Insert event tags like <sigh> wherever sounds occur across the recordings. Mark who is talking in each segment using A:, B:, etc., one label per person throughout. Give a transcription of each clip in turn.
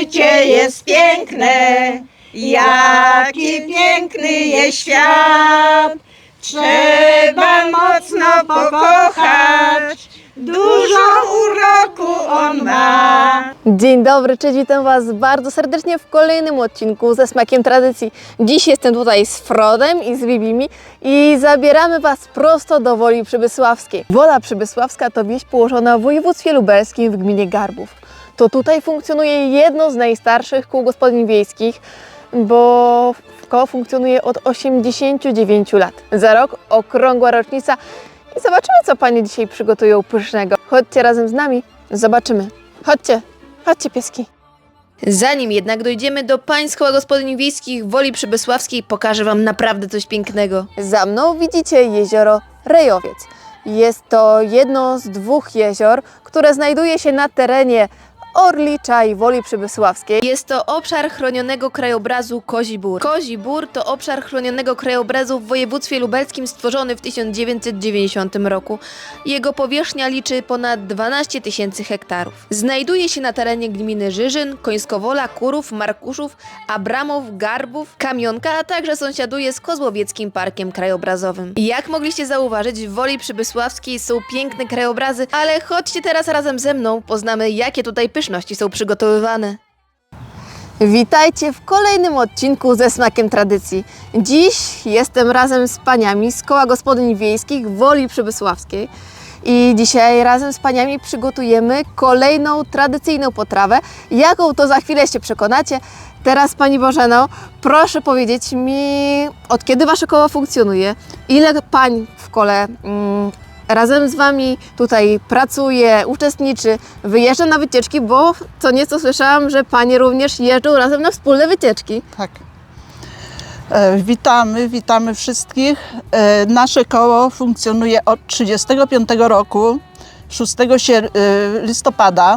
A: Życie jest piękne, jaki piękny jest świat. Trzeba mocno pokochać, dużo uroku on ma.
B: Dzień dobry, cześć, witam Was bardzo serdecznie w kolejnym odcinku ze smakiem tradycji. Dziś jestem tutaj z Frodem i z Wibimi i zabieramy Was prosto do Woli Przybysławskiej. Wola Przybysławska to wieś położona w województwie lubelskim w gminie Garbów. To tutaj funkcjonuje jedno z najstarszych kół gospodyń wiejskich, bo koło funkcjonuje od 89 lat. Za rok okrągła rocznica i zobaczymy, co Panie dzisiaj przygotują pysznego. Chodźcie razem z nami, zobaczymy. Chodźcie, chodźcie pieski. Zanim jednak dojdziemy do Pańsk Koła Gospodyń Wiejskich Woli Przybysławskiej, pokażę Wam naprawdę coś pięknego. Za mną widzicie jezioro Rejowiec. Jest to jedno z dwóch jezior, które znajduje się na terenie Orlicza i Woli Przybysławskiej. Jest to obszar chronionego krajobrazu Kozi Bór. Kozi Bór to obszar chronionego krajobrazu w województwie lubelskim stworzony w 1990 roku. Jego powierzchnia liczy ponad 12 tysięcy hektarów. Znajduje się na terenie gminy Żyżyn, Końskowola, Kurów, Markuszów, Abramów, Garbów, Kamionka, a także sąsiaduje z Kozłowieckim Parkiem Krajobrazowym. Jak mogliście zauważyć, w Woli Przybysławskiej są piękne krajobrazy, ale chodźcie teraz razem ze mną, poznamy jakie tutaj pyszności są przygotowywane. Witajcie w kolejnym odcinku ze smakiem tradycji. Dziś jestem razem z paniami z Koła Gospodyń Wiejskich Woli Przybysławskiej. I dzisiaj razem z paniami przygotujemy kolejną tradycyjną potrawę. Jaką to za chwilę się przekonacie. Teraz pani Bożeno, proszę powiedzieć mi, od kiedy wasze koło funkcjonuje? Ile pań w kole mm, razem z Wami tutaj pracuje, uczestniczy, wyjeżdża na wycieczki, bo co nieco słyszałam, że Panie również jeżdżą razem na wspólne wycieczki.
A: Tak. E, Witamy, witamy wszystkich. E, Nasze koło funkcjonuje od 1935 roku, 6 sier- e, listopada.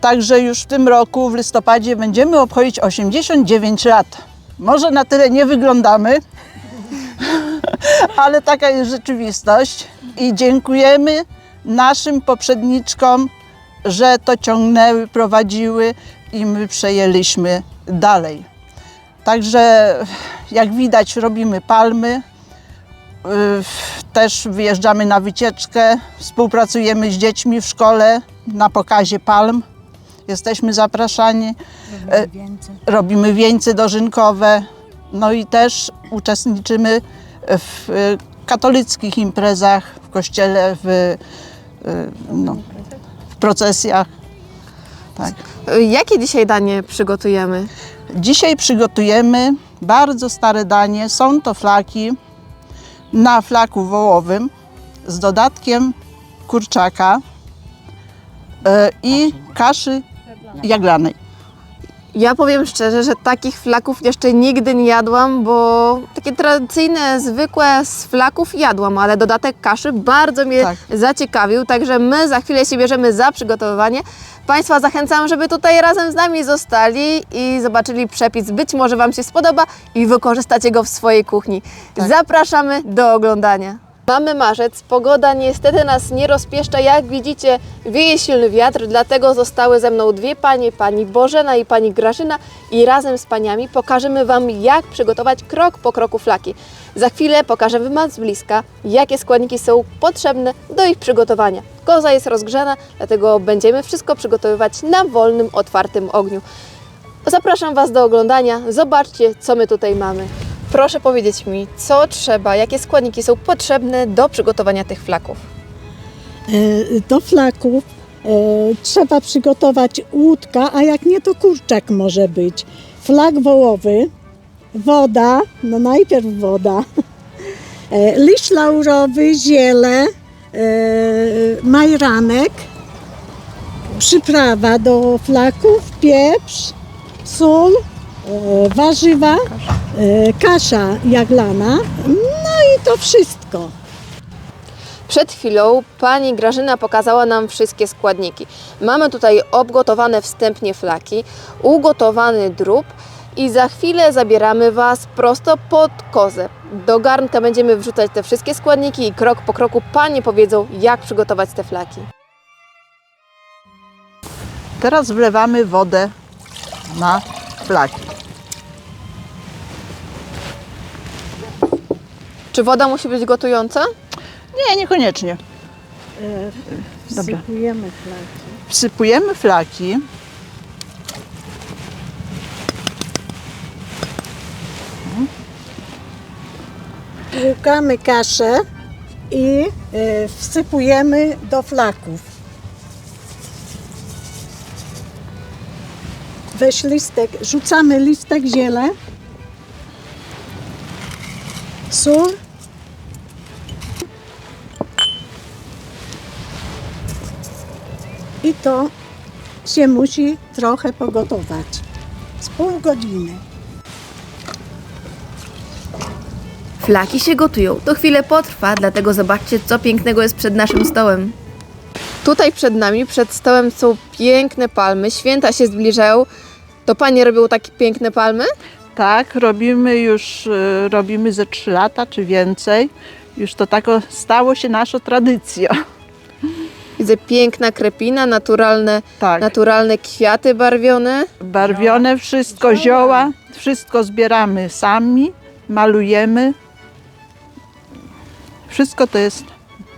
A: Także już w tym roku, w listopadzie, będziemy obchodzić 89 lat. Może na tyle nie wyglądamy, <laughs> ale taka jest rzeczywistość. I dziękujemy naszym poprzedniczkom, że to ciągnęły, prowadziły i my przejęliśmy dalej. Także jak widać robimy palmy, Yy, też wyjeżdżamy na wycieczkę, współpracujemy z dziećmi w szkole na pokazie palm. Jesteśmy zapraszani. E, Robimy wieńce dożynkowe, no i też uczestniczymy w e, katolickich imprezach w kościele, w, e, no, w procesjach. Tak.
B: Jakie dzisiaj danie przygotujemy?
A: Dzisiaj przygotujemy bardzo stare danie. Są to flaki na flaku wołowym z dodatkiem kurczaka e, i kaszy jaglanej.
B: Ja powiem szczerze, że takich flaków jeszcze nigdy nie jadłam, bo takie tradycyjne, zwykłe z flaków jadłam, ale dodatek kaszy bardzo mnie
A: Tak.
B: zaciekawił, także my za chwilę się bierzemy za przygotowywanie. Państwa zachęcam, żeby tutaj razem z nami zostali i zobaczyli przepis. Być może Wam się spodoba i wykorzystacie go w swojej kuchni.
A: Tak.
B: Zapraszamy do oglądania. Mamy marzec, pogoda niestety nas nie rozpieszcza. Jak widzicie, wieje silny wiatr, dlatego zostały ze mną dwie panie, pani Bożena i pani Grażyna i razem z paniami pokażemy Wam, jak przygotować krok po kroku flaki. Za chwilę pokażemy Wam z bliska, jakie składniki są potrzebne do ich przygotowania. Koza jest rozgrzana, dlatego będziemy wszystko przygotowywać na wolnym, otwartym ogniu. Zapraszam Was do oglądania. Zobaczcie, co my tutaj mamy. Proszę powiedzieć mi, co trzeba, jakie składniki są potrzebne do przygotowania tych flaków.
C: E, Do flaków e, trzeba przygotować łódka, a jak nie to kurczak może być. Flak wołowy, woda, no najpierw woda, e, liść laurowy, ziele, majranek, przyprawa do flaków, pieprz, sól, warzywa, e, kasza jaglana, no i to wszystko.
B: Przed chwilą pani Grażyna pokazała nam wszystkie składniki. Mamy tutaj obgotowane wstępnie flaki, ugotowany drób i za chwilę zabieramy Was prosto pod kozę. Do garnka będziemy wrzucać te wszystkie składniki i krok po kroku panie powiedzą, jak przygotować te flaki.
A: Teraz wlewamy wodę na flaki.
B: Czy woda musi być gotująca?
A: Nie, niekoniecznie. Dobra.
C: Wsypujemy flaki.
A: Wsypujemy flaki.
C: Łukamy kaszę i e, wsypujemy do flaków. Weź listek, rzucamy listek ziele, sól i to się musi trochę pogotować. Z pół godziny.
B: Flaki się gotują. To chwilę potrwa, dlatego zobaczcie, co pięknego jest przed naszym stołem. Tutaj przed nami, przed stołem są piękne palmy. Święta się zbliżają. To panie robią takie piękne palmy?
A: Tak, robimy już, y, robimy ze 3 lata czy więcej. Już to tak stało się naszą tradycją.
B: Widzę piękna krepina, naturalne,
A: Tak,
B: naturalne kwiaty barwione.
A: barwione wszystko, zioła, wszystko zbieramy sami, malujemy. Wszystko to jest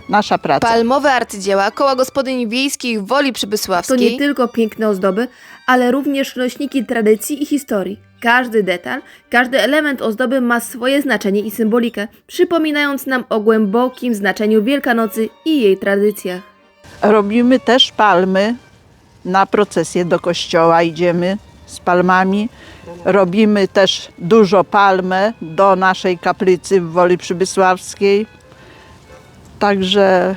A: nasza praca.
B: Palmowe arcydzieła Koła Gospodyń Wiejskich w Woli
D: To
B: Przybysławskiej.
D: nie tylko piękne ozdoby, ale również nośniki tradycji i historii. Każdy detal, każdy element ozdoby ma swoje znaczenie i symbolikę, przypominając nam o głębokim znaczeniu Wielkanocy i jej tradycjach.
A: Robimy też palmy. Na procesję do kościoła idziemy z palmami. Robimy też dużo palmę do naszej kaplicy w Woli Przybysławskiej. Także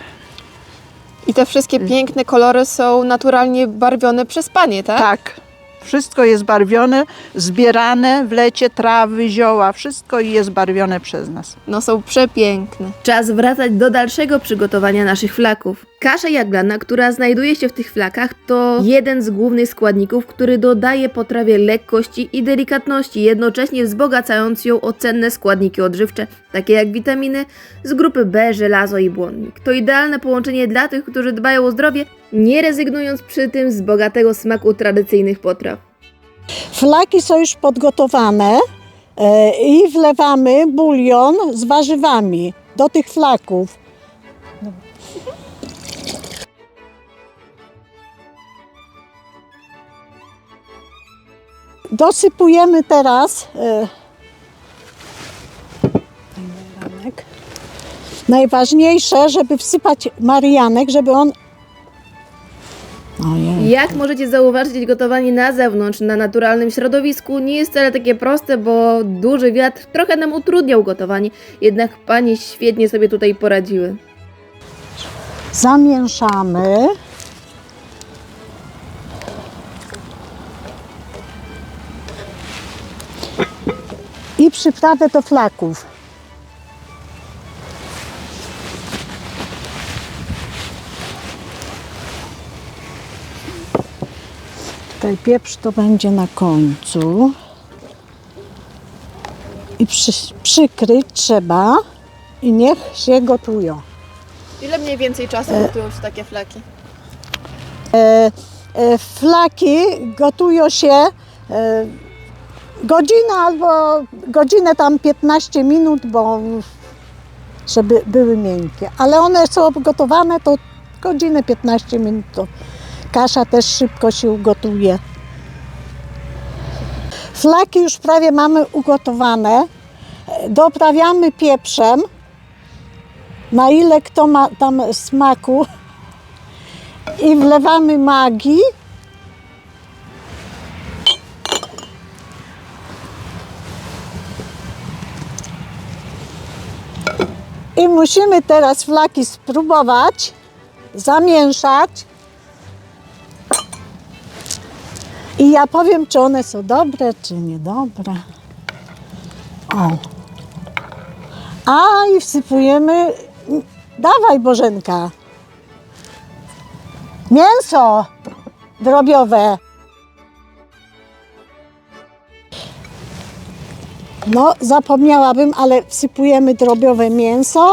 B: I te wszystkie piękne kolory są naturalnie barwione przez panie, tak?
A: tak, wszystko jest barwione, zbierane w lecie trawy, zioła, wszystko jest barwione przez nas.
B: No są przepiękne.
D: Czas wracać do dalszego przygotowania naszych flaków. Kasza jaglana, która znajduje się w tych flakach, to jeden z głównych składników, który dodaje potrawie lekkości i delikatności, jednocześnie wzbogacając ją o cenne składniki odżywcze, takie jak witaminy z grupy B, żelazo i błonnik. To idealne połączenie dla tych, którzy dbają o zdrowie, nie rezygnując przy tym z bogatego smaku tradycyjnych potraw.
C: Flaki są już podgotowane e, i wlewamy bulion z warzywami do tych flaków. Dosypujemy teraz e. Najważniejsze, żeby wsypać marianek, żeby on. Ojej.
D: Jak możecie zauważyć, gotowanie na zewnątrz, na naturalnym środowisku nie jest wcale takie proste, bo duży wiatr trochę nam utrudniał gotowanie, jednak panie świetnie sobie tutaj poradziły.
C: Zamieszamy. I przyprawę do flaków. Tutaj pieprz to będzie na końcu. I przy, przykryć trzeba i niech się gotują.
B: Ile mniej więcej czasu gotują się takie flaki?
C: E, e, flaki gotują się e, godzinę albo godzinę tam 15 minut, bo żeby były miękkie. Ale one są gotowane to godzinę 15 minut. To kasza też szybko się ugotuje. Flaki już prawie mamy ugotowane. Doprawiamy pieprzem. Na ile kto ma tam smaku, i wlewamy magii. I musimy teraz flaki spróbować, zamieszać. I ja powiem, czy one są dobre, czy niedobre. O. A i wsypujemy. Dawaj, Bożenka. Mięso drobiowe. No, zapomniałabym, ale wsypujemy drobiowe mięso.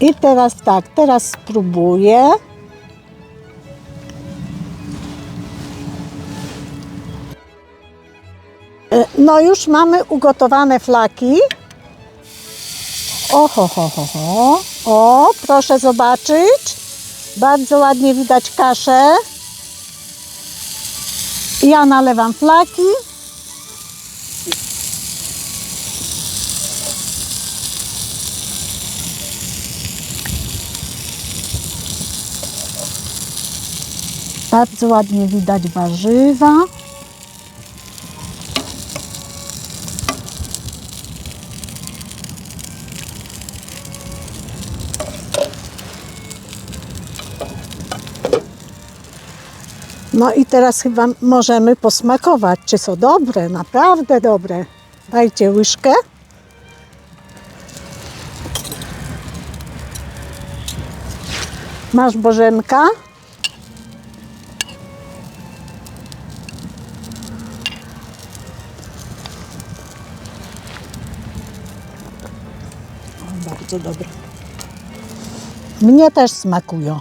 C: I teraz tak, teraz spróbuję. E, No już mamy ugotowane flaki. Oho, ho, ho, ho. O, proszę zobaczyć. Bardzo ładnie widać kaszę. Ja nalewam flaki. Bardzo ładnie widać warzywa. No i teraz chyba możemy posmakować, czy są dobre, naprawdę dobre. Dajcie łyżkę. Masz Bożenka? Bardzo dobre. Mnie też smakują.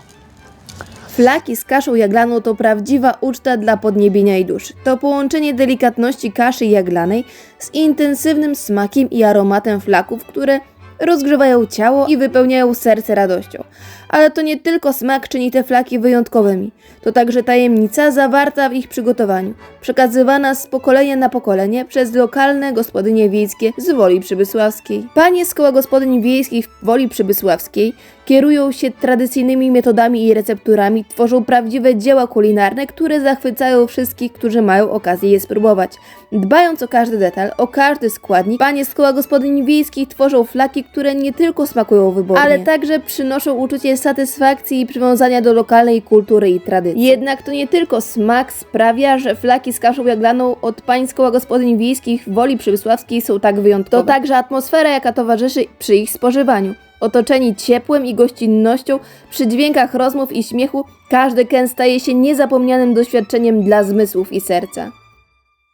D: Flaki z kaszą jaglaną to prawdziwa uczta dla podniebienia i duszy. To połączenie delikatności kaszy jaglanej z intensywnym smakiem i aromatem flaków, które rozgrzewają ciało i wypełniają serce radością. Ale to nie tylko smak czyni te flaki wyjątkowymi, to także tajemnica zawarta w ich przygotowaniu, przekazywana z pokolenia na pokolenie przez lokalne gospodynie wiejskie z Woli Przybysławskiej. Panie z koła gospodyń wiejskich w Woli Przybysławskiej kierują się tradycyjnymi metodami i recepturami, tworzą prawdziwe dzieła kulinarne, które zachwycają wszystkich, którzy mają okazję je spróbować. Dbając o każdy detal, o każdy składnik, panie z koła gospodyń wiejskich tworzą flaki, które nie tylko smakują wybornie, ale także przynoszą uczucie satysfakcji i przywiązania do lokalnej kultury i tradycji. Jednak to nie tylko smak sprawia, że flaki z kaszą jaglaną od pań z koła gospodyń wiejskich w Woli Przybysławskiej są tak wyjątkowe. To także atmosfera, jaka towarzyszy przy ich spożywaniu. Otoczeni ciepłem i gościnnością, przy dźwiękach rozmów i śmiechu, każdy ken staje się niezapomnianym doświadczeniem dla zmysłów i serca.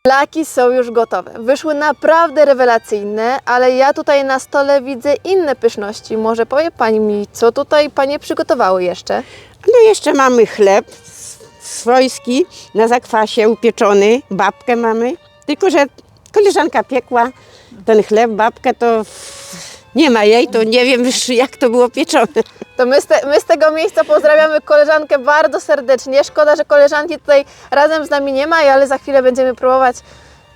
B: Flaki są już gotowe. Wyszły naprawdę rewelacyjne, ale ja tutaj na stole widzę inne pyszności. Może powie Pani mi, co tutaj Panie przygotowały jeszcze?
E: No jeszcze mamy chleb swojski na zakwasie upieczony, babkę mamy. Tylko, że koleżanka piekła ten chleb, babkę to nie ma jej, to nie wiem już jak to było pieczone.
B: To my z, te, my z tego miejsca pozdrawiamy koleżankę bardzo serdecznie. Szkoda, że koleżanki tutaj razem z nami nie ma, ale za chwilę będziemy próbować.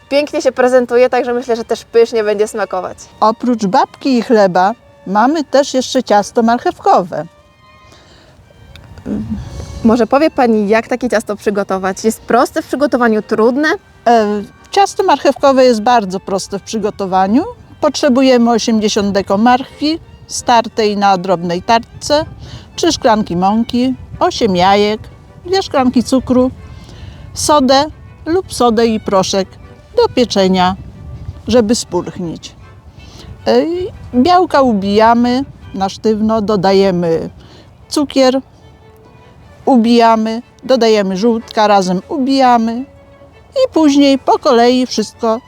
B: Pięknie się prezentuje, także myślę, że też pysznie będzie smakować.
A: Oprócz babki i chleba mamy też jeszcze ciasto marchewkowe.
B: Może powie Pani, jak takie ciasto przygotować? Jest proste w przygotowaniu, trudne?
A: E, Ciasto marchewkowe jest bardzo proste w przygotowaniu. Potrzebujemy 80 deko marchwi, startej na drobnej tartce, 3 szklanki mąki, 8 jajek, 2 szklanki cukru, sodę lub sodę i proszek do pieczenia, żeby spulchnić. E, Białka ubijamy na sztywno, dodajemy cukier, ubijamy, dodajemy żółtka, razem ubijamy, i później po kolei wszystko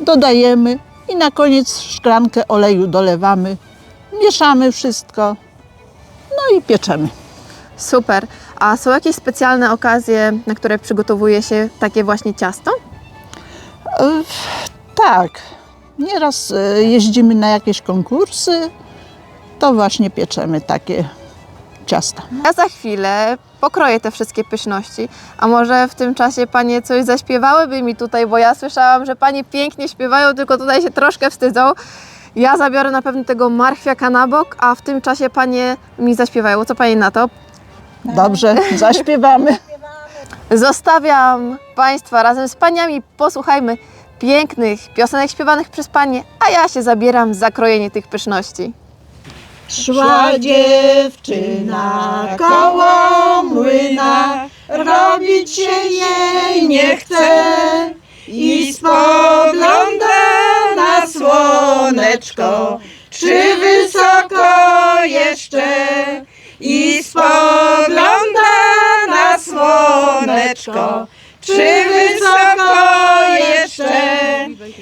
A: dodajemy i na koniec szklankę oleju dolewamy, mieszamy wszystko, no i pieczemy.
B: Super. A są jakieś specjalne okazje, na które przygotowuje się takie właśnie ciasto?
A: E, Tak, nieraz e, jeździmy na jakieś konkursy, to właśnie pieczemy takie ciasta.
B: Ja za chwilę pokroję te wszystkie pyszności. A może w tym czasie panie coś zaśpiewałyby mi tutaj, bo ja słyszałam, że panie pięknie śpiewają, tylko tutaj się troszkę wstydzą. Ja zabiorę na pewno tego marchwiaka na bok, a w tym czasie panie mi zaśpiewają. Co pani na to?
A: Dobrze, zaśpiewamy.
B: Zostawiam państwa razem z paniami. Posłuchajmy pięknych piosenek śpiewanych przez panie, a ja się zabieram za krojenie tych pyszności.
A: Szła dziewczyna koło młyna, robić się jej nie chce i spogląda na słoneczko, czy wysoko jeszcze i spogląda na słoneczko, czy wysoko jeszcze,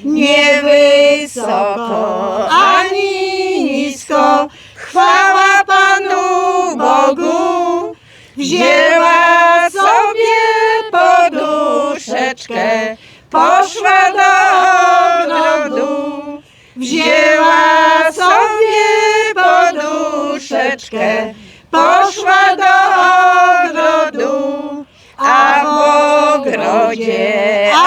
A: nie wysoko ani nisko, chwała Panu.
E: Bogu, wzięła sobie poduszeczkę, poszła do ogrodu. Wzięła sobie poduszeczkę, poszła do ogrodu, a w ogrodzie, a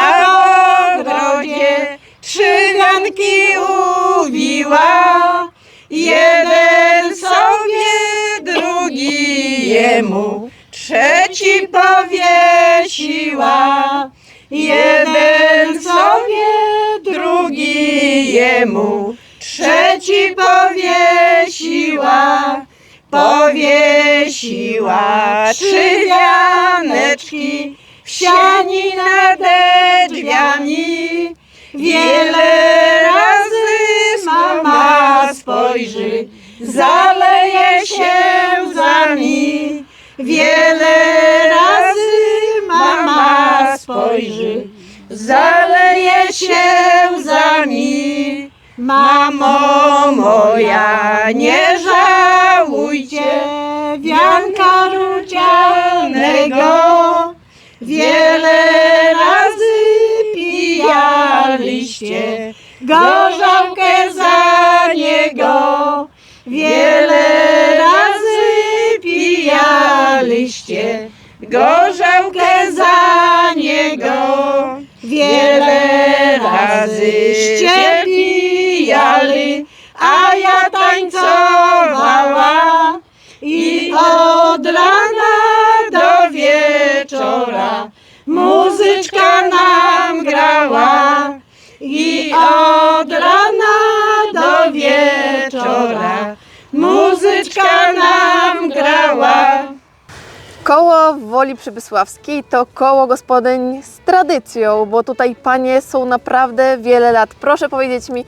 E: w ogrodzie trzy wianki uwiła. Jeden trzeci powiesiła. Jeden sobie, drugi jemu, trzeci powiesiła. Powiesiła trzy wianeczki w siani nad drzwiami. Wiele razy mama spojrzy, zaleje się łzami. Wiele razy mama spojrzy, zaleje się łzami. Mamo moja, nie żałujcie wianka rudzianego. Wiele razy pijaliście gorzałkę pijaliście gorzałkę za niego. Wiele razyście pijali, a ja tańcowała i od rana do wieczora muzyczka nam grała i od rana do wieczora
B: Koło Woli Przybysławskiej to koło gospodyń z tradycją, bo tutaj panie są naprawdę wiele lat. Proszę powiedzieć mi,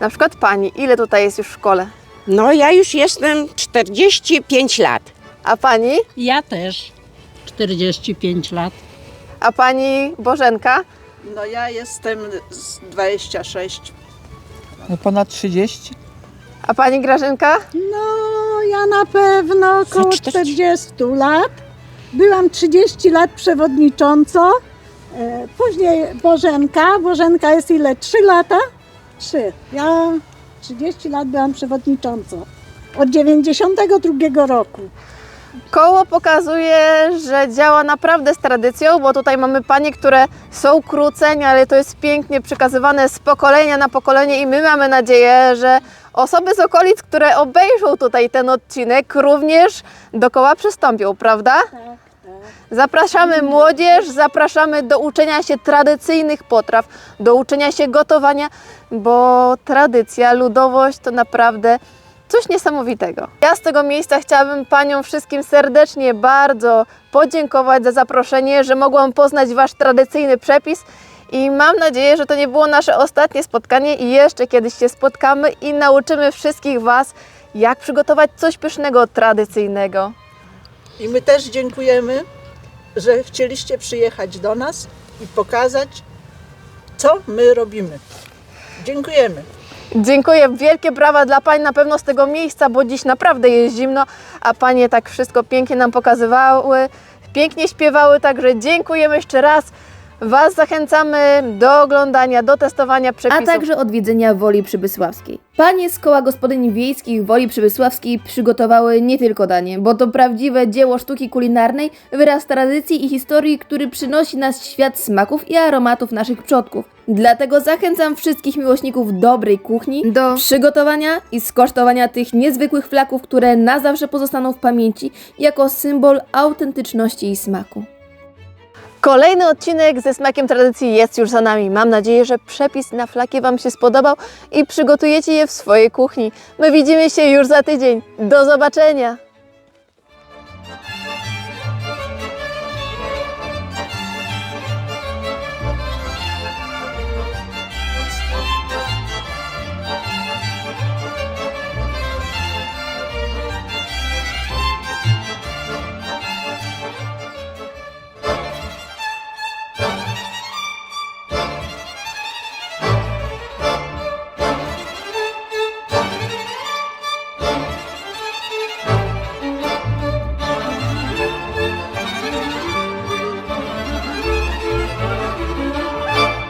B: na przykład pani, ile tutaj jest już w szkole?
E: No ja już jestem 45 lat.
B: A pani?
C: Ja też. 45 lat.
B: A pani Bożenka?
A: No ja jestem z 26.
F: Ponad 30.
B: A pani Grażynka?
C: No, ja na pewno około
E: 40.
C: 40 lat. Byłam 30 lat przewodniczącą. E, Później Bożenka. Bożenka jest ile? 3 lata? 3. Ja 30 lat byłam przewodniczącą. Od 92 roku.
B: Koło pokazuje, że działa naprawdę z tradycją, bo tutaj mamy panie, które są króceń, ale to jest pięknie przekazywane z pokolenia na pokolenie i my mamy nadzieję, że osoby z okolic, które obejrzą tutaj ten odcinek, również do koła przystąpią, prawda? Zapraszamy młodzież, zapraszamy do uczenia się tradycyjnych potraw, do uczenia się gotowania, bo tradycja, ludowość to naprawdę coś niesamowitego. Ja z tego miejsca chciałabym Paniom wszystkim serdecznie bardzo podziękować za zaproszenie, że mogłam poznać Wasz tradycyjny przepis i mam nadzieję, że to nie było nasze ostatnie spotkanie i jeszcze kiedyś się spotkamy i nauczymy wszystkich Was, jak przygotować coś pysznego, tradycyjnego.
A: I my też dziękujemy, że chcieliście przyjechać do nas i pokazać, co my robimy. Dziękujemy.
B: Dziękuję, wielkie brawa dla Pań na pewno z tego miejsca, bo dziś naprawdę jest zimno, a Panie tak wszystko pięknie nam pokazywały, pięknie śpiewały, także dziękujemy jeszcze raz. Was zachęcamy do oglądania, do testowania
D: a
B: przepisów.
D: także odwiedzenia Woli Przybysławskiej. Panie z koła gospodyń wiejskich Woli Przybysławskiej przygotowały nie tylko danie, bo to prawdziwe dzieło sztuki kulinarnej, wyraz tradycji i historii, który przynosi nas świat smaków i aromatów naszych przodków. Dlatego zachęcam wszystkich miłośników dobrej kuchni do przygotowania i skosztowania tych niezwykłych flaków, które na zawsze pozostaną w pamięci jako symbol autentyczności i smaku.
B: Kolejny odcinek ze smakiem tradycji jest już za nami. Mam nadzieję, że przepis na flaki Wam się spodobał i przygotujecie je w swojej kuchni. My widzimy się już za tydzień. Do zobaczenia!